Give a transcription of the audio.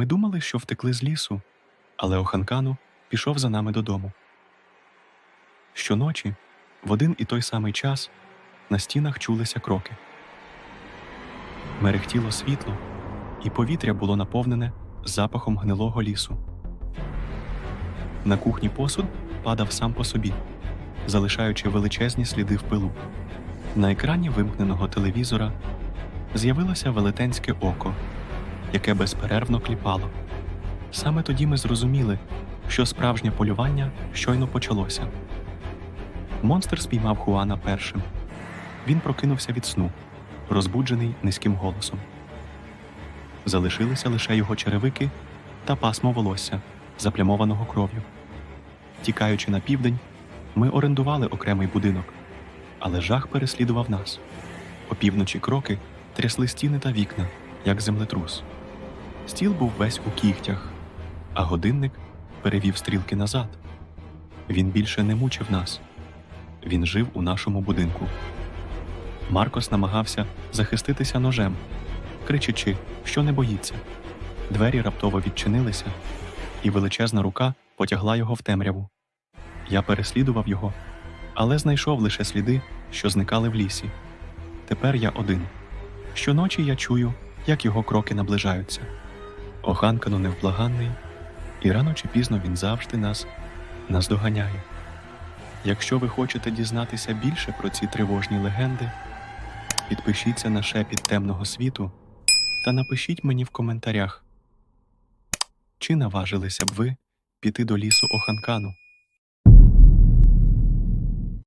Ми думали, що втекли з лісу, але Оханкану пішов за нами додому. Щоночі, в один і той самий час, на стінах чулися кроки. Мерехтіло світло, і повітря було наповнене запахом гнилого лісу. На кухні посуд падав сам по собі, залишаючи величезні сліди в пилу. На екрані вимкненого телевізора з'явилося велетенське око, яке безперервно кліпало. Саме тоді ми зрозуміли, що справжнє полювання щойно почалося. Монстр спіймав Хуана першим. Він прокинувся від сну, розбуджений низьким голосом. Залишилися лише його черевики та пасмо волосся, заплямованого кров'ю. Тікаючи на південь, ми орендували окремий будинок, але жах переслідував нас. Опівночі кроки трясли стіни та вікна, як землетрус. Стіл був весь у кігтях, а годинник перевів стрілки назад. Він більше не мучив нас. Він жив у нашому будинку. Маркос намагався захиститися ножем, кричачи, що не боїться. Двері раптово відчинилися, і величезна рука потягла його в темряву. Я переслідував його, але знайшов лише сліди, що зникали в лісі. Тепер я один. Щоночі я чую, як його кроки наближаються. Оханкано невблаганний, і рано чи пізно він завжди нас наздоганяє. Якщо ви хочете дізнатися більше про ці тривожні легенди, підпишіться на шепіт темного світу та напишіть мені в коментарях, чи наважилися б ви піти до лісу Оханкану.